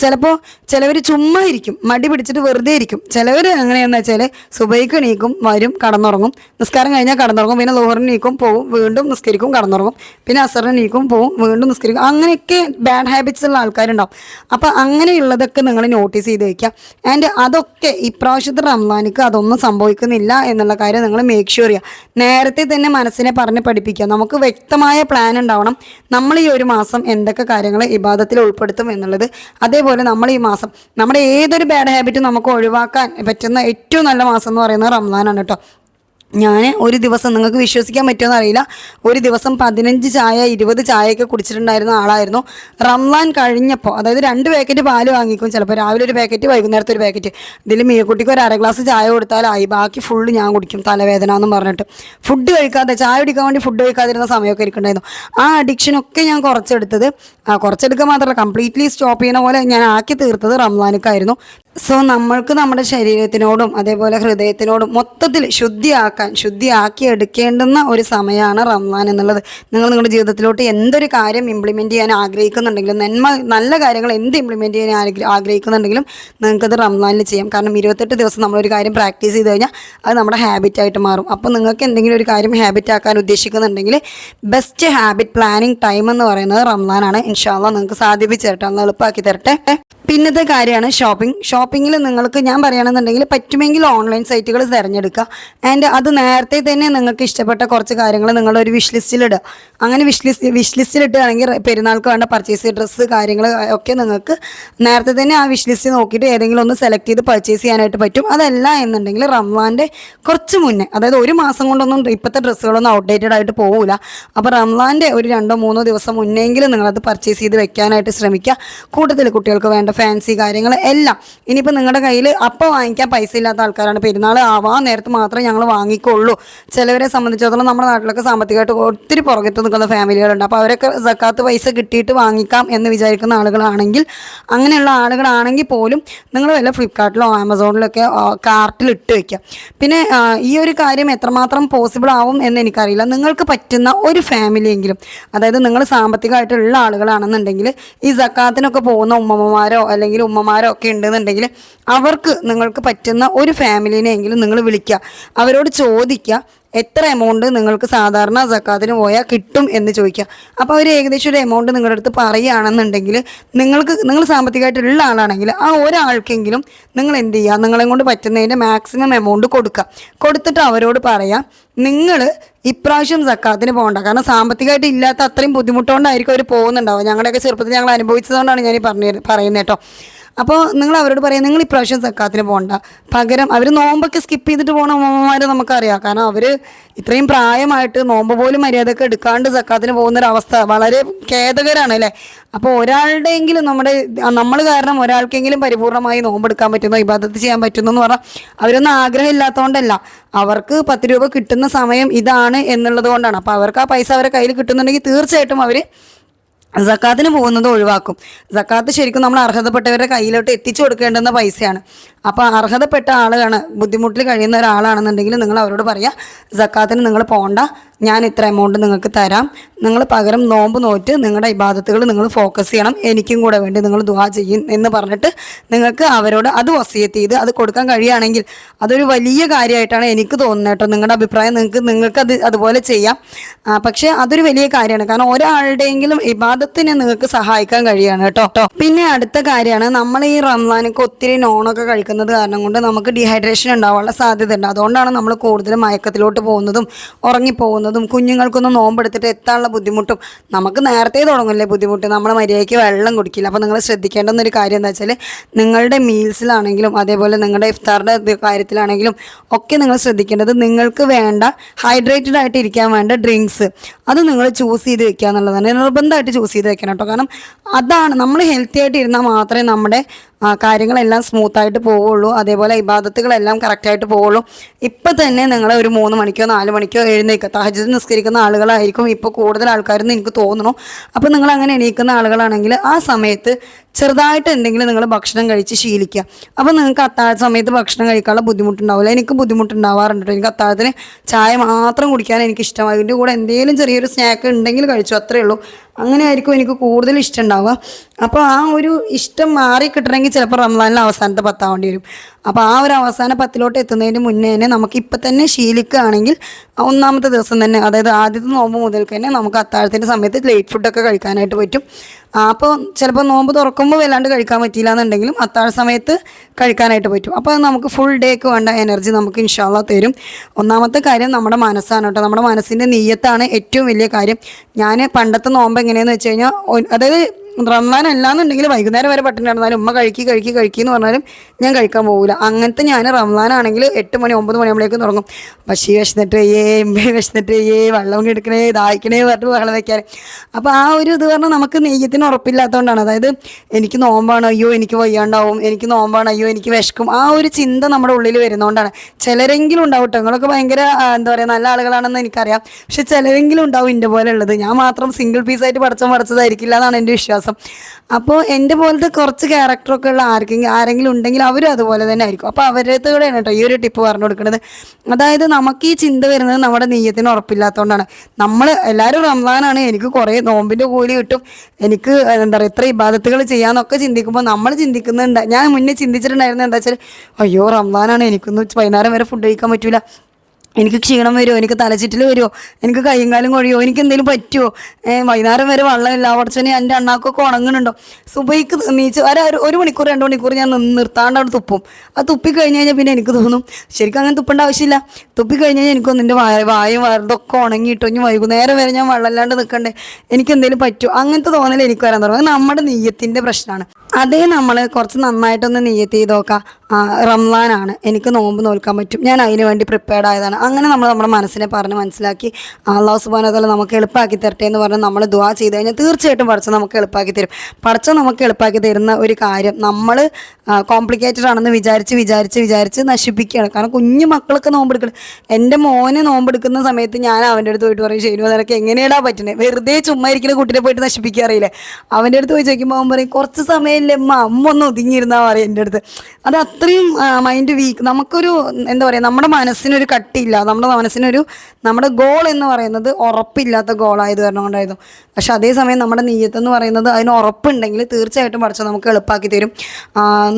ചിലപ്പോൾ ചിലവർ ചുമ്മാ ഇരിക്കും. മടി പിടിച്ചിട്ട് വെറുതെ ഇരിക്കും. ചിലവർ എങ്ങനെയാണെന്ന് വെച്ചാൽ സുബൈക്ക് എണീക്കും വരും കടന്നുറങ്ങും. നിസ്കാരം കഴിഞ്ഞാൽ കടന്നുറങ്ങും. പിന്നെ ലോഹറിന് നീക്കും പോവും വീണ്ടും നിസ്കരിക്കും കടന്നുറങ്ങും. പിന്നെ അസറിന് നീക്കും പോവും വീണ്ടും നിസ്കരിക്കും. അങ്ങനെയൊക്കെ ബാഡ് ഹാബിറ്റ്സ് ഉള്ള ആൾക്കാരുണ്ടാവും. അപ്പോൾ അങ്ങനെയുള്ളതൊക്കെ നിങ്ങൾ നോട്ടീസ് ചെയ്ത് വെക്കുക. ആൻഡ് അതൊക്കെ ഇപ്രാവശ്യത്തെ റംസാനിക്ക് അതൊന്നും സംഭവിക്കുന്നില്ല എന്നുള്ള കാര്യം നിങ്ങൾ മേക്ക് ഷുവർ ചെയ്യുക. നേരത്തെ തന്നെ മനസ്സിനെ പറഞ്ഞ് പഠിപ്പിക്കുക. നമുക്ക് വ്യക്തമായ പ്ലാൻ ഉണ്ടാവണം. നമ്മൾ ഈ ഒരു മാസം എന്തൊക്കെ കാര്യങ്ങൾ ഇബാദത്തിൽ ഉൾപ്പെടുത്തും എന്നുള്ളത്. അതേപോലെ നമ്മൾ ഈ മാസം നമ്മുടെ ഏതൊരു ബാഡ് ഹാബിറ്റും നമുക്ക് ഒഴിവാക്കാൻ പറ്റുന്ന ഏറ്റവും നല്ല മാസം എന്ന് പറയുന്നത് റംസാനാണ് കേട്ടോ. ഞാൻ ഒരു ദിവസം നിങ്ങൾക്ക് വിശ്വസിക്കാൻ പറ്റുമെന്ന് അറിയില്ല ഒരു ദിവസം പതിനഞ്ച് ചായ ഇരുപത് ചായയൊക്കെ കുടിച്ചിട്ടുണ്ടായിരുന്ന ആളായിരുന്നു. റംലാൻ കഴിഞ്ഞപ്പോൾ അതായത് രണ്ട് പാക്കറ്റ് പാൽ വാങ്ങിക്കും ചിലപ്പോൾ. രാവിലെ ഒരു പാക്കറ്റ് വൈകുന്നേരത്തെ ഒരു പാക്കറ്റ്. ഇതിൽ മീക്കുട്ടിക്ക് ഒരു അര ഗ്ലാസ് ചായ കൊടുത്താലായി ബാക്കി ഫുള്ള് ഞാൻ കുടിക്കും തലവേദന എന്ന് പറഞ്ഞിട്ട്. ഫുഡ് കഴിക്കാതെ ചായ കുടിക്കാൻ വേണ്ടി ഫുഡ് കഴിക്കാതിരുന്ന സമയമൊക്കെ ഇരിക്കുന്നുണ്ടായിരുന്നു ആ അഡിക്ഷനൊക്കെ ഞാൻ കുറച്ചെടുത്തത് കുറച്ചെടുക്കുക മാത്രമല്ല കംപ്ലീറ്റ്ലി സ്റ്റോപ്പ് ചെയ്യുന്ന പോലെ ഞാൻ ആക്കി തീർത്തത് റംസാനിക്കായിരുന്നു. സോ നമ്മൾക്ക് നമ്മുടെ ശരീരത്തിനോടും അതേപോലെ ഹൃദയത്തിനോടും മൊത്തത്തിൽ ശുദ്ധിയാക്കാൻ ശുദ്ധിയാക്കി എടുക്കേണ്ടുന്ന ഒരു സമയമാണ് റംസാൻ എന്നുള്ളത്. നിങ്ങൾ നിങ്ങളുടെ ജീവിതത്തിലോട്ട് എന്തൊരു കാര്യം ഇംപ്ലിമെന്റ് ചെയ്യാൻ ആഗ്രഹിക്കുന്നുണ്ടെങ്കിലും നന്മ നല്ല കാര്യങ്ങൾ എന്ത് ഇംപ്ലിമെന്റ് ചെയ്യാൻ ആഗ്രഹ ആഗ്രഹിക്കുന്നുണ്ടെങ്കിലും നിങ്ങൾക്കത് റംസാനിൽ ചെയ്യാം. കാരണം ഇരുപത്തെട്ട് ദിവസം നമ്മളൊരു കാര്യം പ്രാക്ടീസ് ചെയ്ത് കഴിഞ്ഞാൽ അത് നമ്മുടെ ഹാബിറ്റായിട്ട് മാറും. അപ്പോൾ നിങ്ങൾക്ക് എന്തെങ്കിലും ഒരു കാര്യം ഹാബിറ്റ് ആക്കാൻ ഉദ്ദേശിക്കുന്നുണ്ടെങ്കിൽ ബെസ്റ്റ് ഹാബിറ്റ് പ്ലാനിങ് ടൈം എന്ന് പറയുന്നത് റംസാനാണ്. ഇൻഷാല്ല നിങ്ങൾക്ക് സാധിപ്പിച്ച് തരട്ടെ ഒന്ന് എളുപ്പമാക്കി തരട്ടെ. പിന്നത്തെ കാര്യമാണ് ഷോപ്പിംഗ് ഷോപ്പിങ്ങിൽ നിങ്ങൾക്ക് ഞാൻ പറയുകയാണെന്നുണ്ടെങ്കിൽ പറ്റുമെങ്കിൽ ഓൺലൈൻ സൈറ്റുകൾ തിരഞ്ഞെടുക്കുക. ആൻഡ് അത് നേരത്തെ തന്നെ നിങ്ങൾക്ക് ഇഷ്ടപ്പെട്ട കുറച്ച് കാര്യങ്ങൾ നിങ്ങളുടെ ഒരു വിഷ് ലിസ്റ്റിലിടുക അങ്ങനെ വിഷ് ലിസ്റ്റ് വിഷ് പെരുന്നാൾക്ക് വേണ്ട പർച്ചേസ് ഡ്രസ്സ് കാര്യങ്ങൾ ഒക്കെ നിങ്ങൾക്ക് നേരത്തെ തന്നെ ആ വിഷ് ലിസ്റ്റ് നോക്കിയിട്ട് ഏതെങ്കിലും ഒന്ന് സെലക്ട് ചെയ്ത് പർച്ചേസ് ചെയ്യാനായിട്ട് പറ്റും. അതല്ല എന്നുണ്ടെങ്കിൽ റംലാന്റെ കുറച്ച് മുന്നേ അതായത് ഒരു മാസം കൊണ്ടൊന്നും ഇപ്പോഴത്തെ ഡ്രസ്സുകളൊന്നും ഔട്ട്ഡേറ്റഡ് ആയിട്ട് പോകില്ല അപ്പോൾ റംലാന്റെ ഒരു രണ്ടോ മൂന്നോ ദിവസം മുന്നെങ്കിലും നിങ്ങളത് പർച്ചേസ് ചെയ്ത് വെക്കാനായിട്ട് ശ്രമിക്കുക. കൂട്ടത്തിൽ കുട്ടികൾക്ക് വേണ്ട ഫാൻസി കാര്യങ്ങൾ എല്ലാം. ഇനിയിപ്പോൾ നിങ്ങളുടെ കയ്യിൽ അപ്പം വാങ്ങിക്കാൻ പൈസ ഇല്ലാത്ത ആൾക്കാരാണ്. പെരുന്നാൾ ആവാൻ നേരത്ത് മാത്രമേ ഞങ്ങൾ വാങ്ങിക്കുള്ളൂ. ചിലവരെ സംബന്ധിച്ചിടത്തോളം നമ്മുടെ നാട്ടിലൊക്കെ സാമ്പത്തികമായിട്ട് ഒത്തിരി പുറകത്ത് നിൽക്കുന്ന ഫാമിലികളുണ്ട്. അപ്പോൾ അവരൊക്കെ സക്കാത്ത് പൈസ കിട്ടിയിട്ട് വാങ്ങിക്കാം എന്ന് വിചാരിക്കുന്ന ആളുകളാണെങ്കിൽ അങ്ങനെയുള്ള ആളുകളാണെങ്കിൽ പോലും നിങ്ങൾ വല്ല ഫ്ലിപ്കാർട്ടിലോ ആമസോണിലൊക്കെ കാർട്ടിൽ ഇട്ട് വെക്കുക പിന്നെ ഈ ഒരു കാര്യം എത്രമാത്രം പോസിബിൾ ആവും എന്ന് എനിക്കറിയില്ല. നിങ്ങൾക്ക് പറ്റുന്ന ഒരു ഫാമിലിയെങ്കിലും അതായത് നിങ്ങൾ സാമ്പത്തികമായിട്ടുള്ള ആളുകളാണെന്നുണ്ടെങ്കിൽ ഈ സക്കാത്തിനൊക്കെ പോകുന്ന ഉമ്മമ്മമാരോ അല്ലെങ്കിൽ ഉമ്മമാരോ ഒക്കെ ഉണ്ടെന്നുണ്ടെങ്കിൽ എന്നുണ്ടെങ്കിൽ അവർക്ക് നിങ്ങൾക്ക് പറ്റുന്ന ഒരു ഫാമിലിനെയെങ്കിലും നിങ്ങൾ വിളിക്കുക. അവരോട് ചോദിക്കുക എത്ര എമൗണ്ട് നിങ്ങൾക്ക് സാധാരണ സക്കാത്തിന് പോയാൽ കിട്ടും എന്ന് ചോദിക്കുക. അപ്പോൾ അവർ ഏകദേശം ഒരു എമൗണ്ട് നിങ്ങളുടെ അടുത്ത് പറയുകയാണെന്നുണ്ടെങ്കിൽ നിങ്ങൾക്ക് നിങ്ങൾ സാമ്പത്തികമായിട്ടുള്ള ആളാണെങ്കിൽ ആ ഒരാൾക്കെങ്കിലും നിങ്ങൾ എന്ത് ചെയ്യുക? നിങ്ങളെ കൊണ്ട് പറ്റുന്നതിന്റെ മാക്സിമം എമൗണ്ട് കൊടുക്കുക. കൊടുത്തിട്ട് അവരോട് പറയാം നിങ്ങൾ ഇപ്രാവശ്യം സക്കാത്തിന് പോകണ്ട. കാരണം സാമ്പത്തികമായിട്ട് ഇല്ലാത്ത അത്രയും ബുദ്ധിമുട്ടുകൊണ്ടായിരിക്കും അവർ പോകുന്നുണ്ടാവുക. ഞങ്ങളുടെയൊക്കെ ചെറുപ്പത്തിൽ ഞങ്ങൾ അനുഭവിച്ചതുകൊണ്ടാണ് ഞാൻ പറഞ്ഞു പറയുന്നത് കേട്ടോ. അപ്പോൾ നിങ്ങൾ അവരോട് പറയാം നിങ്ങൾ ഇപ്രാവശ്യം സക്കാത്തിന് പോകണ്ട പകരം അവർ നോമ്പൊക്കെ സ്കിപ്പ് ചെയ്തിട്ട് പോകണ അമ്മമാരെ നമുക്കറിയാം. കാരണം അവർ ഇത്രയും പ്രായമായിട്ട് നോമ്പ് പോലും മര്യാദയ്ക്ക് എടുക്കാണ്ട് സക്കാത്തിന് പോകുന്നൊരവസ്ഥ വളരെ ഖേദകരാണ് അല്ലേ? അപ്പോൾ ഒരാളുടെയെങ്കിലും നമ്മുടെ നമ്മൾ കാരണം ഒരാൾക്കെങ്കിലും പരിപൂർണമായി നോമ്പെടുക്കാൻ പറ്റുന്നു ഇബാദത്ത് ചെയ്യാൻ പറ്റുന്നു എന്ന് പറഞ്ഞാൽ അവരൊന്നും ആഗ്രഹം ഇല്ലാത്തതുകൊണ്ടല്ല അവർക്ക് പത്ത് രൂപ കിട്ടുന്ന സമയം ഇതാണ് എന്നുള്ളത് കൊണ്ടാണ്. അപ്പോൾ അവർക്ക് ആ പൈസ അവരെ കയ്യിൽ കിട്ടുന്നുണ്ടെങ്കിൽ തീർച്ചയായിട്ടും അവർ സക്കാത്തിന് പോകുന്നത് ഒഴിവാക്കും. സക്കാത്ത് ശരിക്കും നമ്മൾ അർഹതപ്പെട്ടവരുടെ കയ്യിലോട്ട് എത്തിച്ചു കൊടുക്കേണ്ടുന്ന പൈസയാണ്. അപ്പോൾ അർഹതപ്പെട്ട ആളാണ് ബുദ്ധിമുട്ടിൽ കഴിയുന്ന ഒരാളാണെന്നുണ്ടെങ്കിൽ നിങ്ങൾ അവരോട് പറയാം സക്കാത്തിന് നിങ്ങൾ പോകണ്ട ഞാൻ ഇത്ര എമൗണ്ട് നിങ്ങൾക്ക് തരാം. നിങ്ങൾ പകരം നോമ്പ് നോറ്റ് നിങ്ങളുടെ ഇബാദത്തുകൾ നിങ്ങൾ ഫോക്കസ് ചെയ്യണം. എനിക്കും കൂടെ വേണ്ടി നിങ്ങൾ ദുവാ ചെയ്യും എന്ന് പറഞ്ഞിട്ട് നിങ്ങൾക്ക് അവരോട് അത് വസിയത്ത് ചെയ്ത് അത് കൊടുക്കാൻ കഴിയുകയാണെങ്കിൽ അതൊരു വലിയ കാര്യമായിട്ടാണ് എനിക്ക് തോന്നുന്നത് കേട്ടോ. നിങ്ങളുടെ അഭിപ്രായം നിങ്ങൾക്ക് നിങ്ങൾക്ക് അത് അതുപോലെ ചെയ്യാം. പക്ഷേ അതൊരു വലിയ കാര്യമാണ്. കാരണം ഒരാളുടെയെങ്കിലും ഇബാദത്തിനെ നിങ്ങൾക്ക് സഹായിക്കാൻ കഴിയുകയാണ് കേട്ടോ. കേട്ടോ പിന്നെ അടുത്ത കാര്യമാണ് നമ്മൾ ഈ റംസാനൊക്കെ ഒത്തിരി നോണൊക്കെ കഴിക്കുന്നത് കാരണം കൊണ്ട് നമുക്ക് ഡീഹൈഡ്രേഷൻ ഉണ്ടാവാനുള്ള സാധ്യത ഉണ്ട് അതുകൊണ്ടാണ് നമ്മൾ കൂടുതലും മയക്കത്തിലോട്ട് പോകുന്നതും ഉറങ്ങിപ്പോകുന്നതും കുഞ്ഞുങ്ങൾക്കൊന്നും നോമ്പെടുത്തിട്ട് എത്താനുള്ള ബുദ്ധിമുട്ടും നമുക്ക് നേരത്തെ തുടങ്ങില്ലേ ബുദ്ധിമുട്ട്? നമ്മൾ മര്യാദയ്ക്ക് വെള്ളം കുടിക്കില്ല. അപ്പോൾ നിങ്ങൾ ശ്രദ്ധിക്കേണ്ടുന്ന ഒരു കാര്യം എന്താ വെച്ചാൽ നിങ്ങളുടെ മീൽസിലാണെങ്കിലും അതേപോലെ നിങ്ങളുടെ ഇഫ്താറിന്റെ കാര്യത്തിലാണെങ്കിലും ഒക്കെ നിങ്ങൾ ശ്രദ്ധിക്കേണ്ടത് നിങ്ങൾക്ക് വേണ്ട ഹൈഡ്രേറ്റഡ് ആയിട്ട് ഇരിക്കാൻ വേണ്ട ഡ്രിങ്ക്സ്. അത് നിങ്ങൾ ചൂസ് ചെയ്ത് വെക്കുക എന്നുള്ളതാണ്. നിർബന്ധമായിട്ട് ചൂസ് ചെയ്ത് വെക്കണം കേട്ടോ. കാരണം അതാണ് നമ്മൾ ഹെൽത്തി ആയിട്ട് ഇരുന്നാൽ മാത്രമേ നമ്മുടെ കാര്യങ്ങളെല്ലാം സ്മൂത്തായിട്ട് പോവുള്ളൂ. അതേപോലെ ഇബാദത്തുകളെല്ലാം കറക്റ്റായിട്ട് പോവുള്ളൂ. ഇപ്പം തന്നെ നിങ്ങൾ ഒരു മൂന്ന് മണിക്കോ നാല് മണിക്കോ എഴുന്നേൽക്കുക. തഹജ്ജുദ് നിസ്കരിക്കുന്ന ആളുകളായിരിക്കും. ഇപ്പോൾ കൂടുതൽ ആൾക്കാരെന്ന് എനിക്ക് തോന്നുന്നു. അപ്പോൾ നിങ്ങൾ അങ്ങനെ എണീക്കുന്ന ആളുകളാണെങ്കിൽ ആ സമയത്ത് ചെറുതായിട്ട് എന്തെങ്കിലും നിങ്ങൾ ഭക്ഷണം കഴിച്ച് ശീലിക്കുക. അപ്പോൾ നിങ്ങൾക്ക് അത്താഴ സമയത്ത് ഭക്ഷണം കഴിക്കാനുള്ള ബുദ്ധിമുട്ടുണ്ടാവില്ല. എനിക്ക് ബുദ്ധിമുട്ടുണ്ടാവാറുണ്ട് കേട്ടോ. എനിക്ക് അത്താഴത്തിന് ചായ മാത്രം കുടിക്കാൻ എനിക്ക് ഇഷ്ടമായി അതിന്റെ കൂടെ എന്തെങ്കിലും ചെറിയൊരു സ്നാക്ക് ഉണ്ടെങ്കിൽ കഴിച്ചു അത്രേ ഉള്ളൂ. അങ്ങനെ ആയിരിക്കും എനിക്ക് കൂടുതൽ ഇഷ്ടം ഉണ്ടാവുക അപ്പോൾ ആ ഒരു ഇഷ്ടം മാറി കിട്ടണമെങ്കിൽ ചിലപ്പോൾ റംസാനിലെ അവസാനത്തെ പത്താവേണ്ടി വരും. അപ്പോൾ ആ ഒരു അവസാന പത്തിലോട്ട് എത്തുന്നതിന് മുന്നേ തന്നെ നമുക്ക് ഇപ്പം തന്നെ ശീലിക്കുകയാണെങ്കിൽ ഒന്നാമത്തെ ദിവസം തന്നെ അതായത് ആദ്യത്തെ നോമ്പ് മുതൽക്ക് തന്നെ നമുക്ക് അത്താഴത്തിന്റെ സമയത്ത് ലേറ്റ് ഫുഡൊക്കെ കഴിക്കാനായിട്ട് പറ്റും. അപ്പോൾ ചിലപ്പോൾ നോമ്പ് തുറക്കുമ്പോൾ വല്ലാണ്ട് കഴിക്കാൻ പറ്റിയില്ല എന്നുണ്ടെങ്കിലും അത്താഴ സമയത്ത് കഴിക്കാനായിട്ട് പറ്റും. അപ്പോൾ നമുക്ക് ഫുൾ ഡേക്ക് വേണ്ട എനർജി നമുക്ക് ഇൻഷാല്ല തരും. ഒന്നാമത്തെ കാര്യം നമ്മുടെ മനസ്സാണ് കേട്ടോ. നമ്മുടെ മനസ്സിന്റെ നീയത്താണ് ഏറ്റവും വലിയ കാര്യം. ഞാൻ പണ്ടത്തെ നോമ്പ് എങ്ങനെയാണെന്ന് വെച്ച് കഴിഞ്ഞാൽ അതായത് റംസാൻ അല്ലാന്നുണ്ടെങ്കിൽ വൈകുന്നേരം വരെ പട്ടിണി നടന്നാലും ഉമ്മ കഴിക്കി കഴിക്കി കഴിക്കി എന്ന് പറഞ്ഞാലും ഞാൻ കഴിക്കാൻ പോകില്ല അങ്ങനത്തെ ഞാൻ റമദാൻ ആണെങ്കിൽ എട്ട് മണി ഒമ്പത് മണിയാകുമ്പോഴേക്കും തുടങ്ങും. പക്ഷേ വിശന്നിട്ട് ഏ വിശന്നിട്ട് ഏ വെള്ളം എടുക്കണേ ദാഹിക്കണേ പറഞ്ഞിട്ട് വെള്ളം വയ്ക്കാൻ അപ്പോൾ ആ ഒരു ഇത് പറഞ്ഞാൽ നമുക്ക് നെയ്യത്തിന് ഉറപ്പില്ലാത്തതുകൊണ്ടാണ്. അതായത് എനിക്ക് നോമ്പാണ് അയ്യോ എനിക്ക് വയ്യാണ്ടാവും. എനിക്ക് നോമ്പാണ് അയ്യോ എനിക്ക് വിശക്കും. ആ ഒരു ചിന്ത നമ്മുടെ ഉള്ളിൽ വരുന്നതുകൊണ്ടാണ്. ചിലരെങ്കിലും ഉണ്ടാവും കേട്ടോ ഭയങ്കര എന്താ പറയുക നല്ല ആളുകളാണെന്ന് എനിക്കറിയാം. പക്ഷെ ചിലരെങ്കിലും ഉണ്ടാവും എന്റെ പോലെ ഉള്ളത്. ഞാൻ മാത്രം സിംഗിൾ പീസായിട്ട് പഠിച്ചോ പഠിച്ചതായിരിക്കില്ല എന്നാണ് എന്റെ വിശ്വാസം. അപ്പോൾ എന്റെ പോലത്തെ കുറച്ച് ക്യാരക്ടറൊക്കെ ഉള്ള ആർക്കെങ്കിലും ആരെങ്കിലും ഉണ്ടെങ്കിൽ അവരും അതുപോലെ തന്നെ ആയിരിക്കും. അപ്പോൾ അവരുടെ കൂടെയാണ് കേട്ടോ ഈ ഒരു ടിപ്പ് പറഞ്ഞു കൊടുക്കുന്നത് അതായത് നമുക്ക് ഈ ചിന്ത വരുന്നത് നമ്മുടെ നെയ്യത്തിന് ഉറപ്പില്ലാത്തതുകൊണ്ടാണ് നമ്മൾ എല്ലാവരും റംസാനാണ് എനിക്ക് കുറേ നോമ്പിന്റെ കൂലി കിട്ടും. എനിക്ക് എന്താ പറയുക ഇത്ര ഇബാദത്തുകൾ ചെയ്യാമെന്നൊക്കെ ചിന്തിക്കുമ്പോൾ നമ്മൾ ചിന്തിക്കുന്നുണ്ട്. ഞാൻ മുന്നേ ചിന്തിച്ചിട്ടുണ്ടായിരുന്നത് എന്താ വെച്ചാൽ അയ്യോ റംസാനാണ്. എനിക്കൊന്നും വൈകുന്നേരം വരെ ഫുഡ് കഴിക്കാൻ പറ്റൂല. എനിക്ക് ക്ഷീണം വരുമോ എനിക്ക് തലച്ചിറ്റിൽ വരുമോ എനിക്ക് കൈയും കാലും കൊഴിയോ? എനിക്ക് എന്തെങ്കിലും പറ്റുമോ വൈകുന്നേരം വരെ വെള്ളമില്ല അവിടച്ചനെ എന്റെ അണ്ണാക്കൊക്കെ ഉണങ്ങുന്നുണ്ടോ? സുബൈക്ക് നീച്ച് ഒരു ഒരു- മണിക്കൂർ രണ്ട് മണിക്കൂർ ഞാൻ നിർത്താണ്ട് അവിടെ തുപ്പും. ആ തുപ്പി കഴിഞ്ഞ് കഴിഞ്ഞാൽ പിന്നെ എനിക്ക് തോന്നും ശരിക്കും അങ്ങനെ തുപ്പേണ്ട ആവശ്യമില്ല. തുപ്പി കഴിഞ്ഞ് കഴിഞ്ഞാൽ എനിക്കൊന്നും എന്റെ വായ വായും വറുതൊക്കെ ഉണങ്ങിയിട്ടോ ഇനി വൈകുന്നേരം വരെ ഞാൻ വെള്ളമില്ലാണ്ട് നിൽക്കണ്ടേ? എനിക്ക് എന്തെങ്കിലും പറ്റുമോ അങ്ങനത്തെ തോന്നൽ എനിക്ക് വരാൻ തുടങ്ങും. നമ്മുടെ നെയ്യത്തിന്റെ പ്രശ്നമാണ്. അതേ നമ്മൾ കുറച്ച് നന്നായിട്ടൊന്ന് നെയ്യത്ത് ചെയ്ത് നോക്കാം. റംലാനാണ് എനിക്ക് നോമ്പ് നോൽക്കാൻ പറ്റും. ഞാൻ അതിന് വേണ്ടി പ്രിപ്പയർഡ് ആയതാണ്. അങ്ങനെ നമ്മൾ നമ്മുടെ മനസ്സിനെ പറഞ്ഞ് മനസ്സിലാക്കി അള്ളാഹു സുബാനതല നമുക്ക് എളുപ്പമാക്കി തരട്ടെ എന്ന് പറഞ്ഞ് നമ്മൾ ദുവാ ചെയ്ത് കഴിഞ്ഞാൽ തീർച്ചയായിട്ടും പഠിച്ച നമുക്ക് എളുപ്പമാക്കി തരും. പടച്ച നമുക്ക് എളുപ്പമാക്കി തരുന്ന ഒരു കാര്യം നമ്മൾ കോംപ്ലിക്കേറ്റഡ് ആണെന്ന് വിചാരിച്ച് വിചാരിച്ച് വിചാരിച്ച് നശിപ്പിക്കുകയാണ്. കാരണം കുഞ്ഞു മക്കളൊക്കെ നോമ്പെടുക്കണം എന്റെ മോനെ നോമ്പെടുക്കുന്ന സമയത്ത് ഞാൻ അവന്റെ അടുത്ത് പോയിട്ട് പറയും ശരി നിനക്ക് എങ്ങനെയാടാ പറ്റുന്നത് വെറുതെ ചുമ്മാ ഇരിക്കുന്ന കുട്ടിനെ പോയിട്ട് നശിപ്പിക്കാറിയില്ലേ അവന്റെ അടുത്ത് പോയി ചോദിക്കുമ്പോൾ അവൻ പറയും കുറച്ച് സമയമല്ലേ അമ്മ അമ്മ ഒന്ന് ഒതുങ്ങിയിരുന്നാ പറയും എന്റെ അടുത്ത്. അത് അത്രയും മൈൻഡ് വീക്ക് നമുക്കൊരു എന്താ പറയുക നമ്മുടെ മനസ്സിനൊരു കട്ടിയില്ല. നമ്മുടെ മനസ്സിനൊരു നമ്മുടെ ഗോൾ എന്ന് പറയുന്നത് ഉറപ്പില്ലാത്ത ഗോളായത് കാരണം കൊണ്ടായിരുന്നു. പക്ഷെ അതേസമയം നമ്മുടെ നീയത്ത് എന്ന് പറയുന്നത് അതിന് ഉറപ്പുണ്ടെങ്കിൽ തീർച്ചയായിട്ടും പഠിച്ചാൽ നമുക്ക് എളുപ്പാക്കി തരും.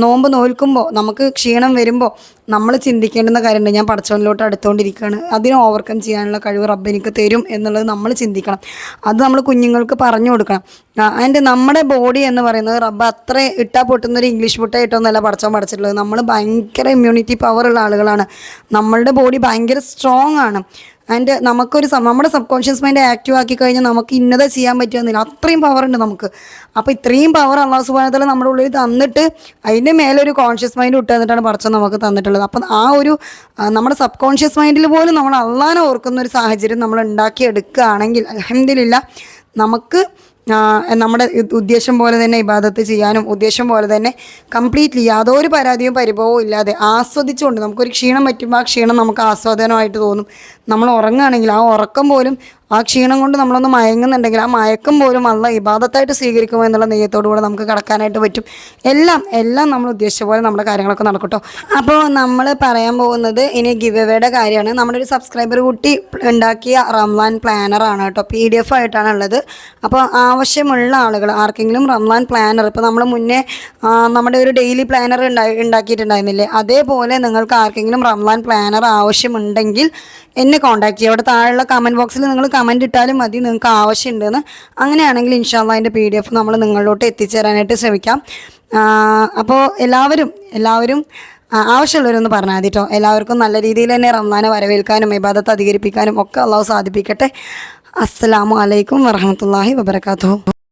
നോമ്പ് നോൽക്കുമ്പോൾ നമുക്ക് ക്ഷീണം വരുമ്പോൾ നമ്മൾ ചിന്തിക്കേണ്ടുന്ന കാര്യമുണ്ട്. ഞാൻ പടച്ചവനിലോട്ട് അടുത്തുകൊണ്ടിരിക്കുകയാണ് അതിനെ ഓവർകം ചെയ്യാനുള്ള കഴിവ് റബ്ബ് എനിക്ക് തരും എന്നുള്ളത് നമ്മൾ ചിന്തിക്കണം. അത് നമ്മൾ കുഞ്ഞുങ്ങൾക്ക് പറഞ്ഞു കൊടുക്കണം. അതിന്റെ നമ്മുടെ ബോഡി എന്ന് പറയുന്നത് റബ്ബ് അത്ര ഇട്ടാ പൊട്ടുന്ന ഒരു ഇംഗ്ലീഷ് മുട്ട ഇട്ടൊന്നല്ല പടച്ചവൻ പഠിച്ചിട്ടുള്ളത്. നമ്മൾ ഭയങ്കര ഇമ്മ്യൂണിറ്റി പവർ ഉള്ള ആളുകളാണ്. നമ്മളുടെ ബോഡി ഭയങ്കര സ്ട്രോങ് ആണ്. ആൻഡ് നമുക്കൊരു നമ്മുടെ സബ് കോൺഷ്യസ് മൈൻഡ് ആക്റ്റീവ് ആക്കി കഴിഞ്ഞാൽ നമുക്ക് ഇന്നത ചെയ്യാൻ പറ്റുമെന്നില്ല. അത്രയും പവർ ഉണ്ട് നമുക്ക്. അപ്പോൾ ഇത്രയും പവർ അള്ളാഹു സുബാനത്തല നമ്മുടെ ഉള്ളിൽ തന്നിട്ട് അതിന്റെ മേലെ ഒരു കോൺഷ്യസ് മൈൻഡ് ഇട്ട് തന്നിട്ടാണ് പഠിച്ചത് നമുക്ക് തന്നിട്ടുള്ളത്. അപ്പം ആ ഒരു നമ്മുടെ സബ് കോൺഷ്യസ് മൈൻഡിൽ പോലും നമ്മൾ അള്ളാനെ ഓർക്കുന്ന ഒരു സാഹചര്യം നമ്മൾ ഉണ്ടാക്കിയെടുക്കുകയാണെങ്കിൽ അലഹമില്ല നമുക്ക് നമ്മുടെ ഉദ്ദേശം പോലെ തന്നെ ഇബാദത്ത് ചെയ്യാനും ഉദ്ദേശം പോലെ തന്നെ കംപ്ലീറ്റ്ലി യാതൊരു പരാതിയും പരിഭവവും ഇല്ലാതെ ആസ്വദിച്ചുകൊണ്ട് നമുക്കൊരു ക്ഷീണം പറ്റുമ്പോൾ ആ ക്ഷീണം നമുക്ക് ആസ്വാദനമായിട്ട് തോന്നും. നമ്മൾ ഉറങ്ങുകയാണെങ്കിൽ ആ ഉറക്കം പോലും ആ ക്ഷീണം കൊണ്ട് നമ്മളൊന്ന് മയങ്ങുന്നുണ്ടെങ്കിൽ ആ മയക്കം പോലും അല്ല ഇബാദത്തായിട്ട് സ്വീകരിക്കുമോ എന്നുള്ള നെയ്യത്തോടു കൂടെ നമുക്ക് കടക്കാനായിട്ട് പറ്റും. എല്ലാം എല്ലാം നമ്മൾ ഉദ്ദേശിച്ച പോലെ നമ്മുടെ കാര്യങ്ങളൊക്കെ നടക്കട്ടോ. അപ്പോൾ നമ്മൾ പറയാൻ പോകുന്നത് ഇനി ഗിവ് എവേയുടെ കാര്യമാണ്. നമ്മുടെ ഒരു സബ്സ്ക്രൈബർ കുട്ടി ഉണ്ടാക്കിയ റംലാൻ പ്ലാനറാണ് കേട്ടോ. പി ഡി എഫ് ആയിട്ടാണ് ഉള്ളത്. അപ്പോൾ ആവശ്യമുള്ള ആളുകൾ ആർക്കെങ്കിലും റംലാൻ പ്ലാനർ ഇപ്പോൾ നമ്മൾ മുന്നേ നമ്മുടെ ഒരു ഡെയിലി പ്ലാനർ ഉണ്ടായി ഉണ്ടാക്കിയിട്ടുണ്ടായിരുന്നില്ലേ? അതേപോലെ നിങ്ങൾക്ക് ആർക്കെങ്കിലും റംലാൻ പ്ലാനർ ആവശ്യമുണ്ടെങ്കിൽ എന്നെ കോൺടാക്ട് ചെയ്യുക. അവിടെ താഴെയുള്ള കമന്റ് ബോക്സിൽ നിങ്ങൾ കമന്റ് ഇട്ടാലും മതി നിങ്ങൾക്ക് ആവശ്യമുണ്ടെന്ന്. അങ്ങനെയാണെങ്കിൽ ഇൻഷാല്ല അതിന്റെ പി ഡി എഫ് നമ്മൾ നിങ്ങളിലോട്ട് എത്തിച്ചേരാനായിട്ട് ശ്രമിക്കാം. അപ്പോൾ എല്ലാവരും എല്ലാവരും ആവശ്യമുള്ളവരൊന്ന് പറഞ്ഞാൽ മതി കേട്ടോ എല്ലാവർക്കും നല്ല രീതിയിൽ തന്നെ റമദാനെ വരവേൽക്കാനും ഇബാദത്ത് അധികരിപ്പിക്കാനും ഒക്കെ അള്ളാഹു സാധിപ്പിക്കട്ടെ. അസ്സലാമു അലൈക്കും വറഹമത്തല്ലാഹി വബർക്കാത്തു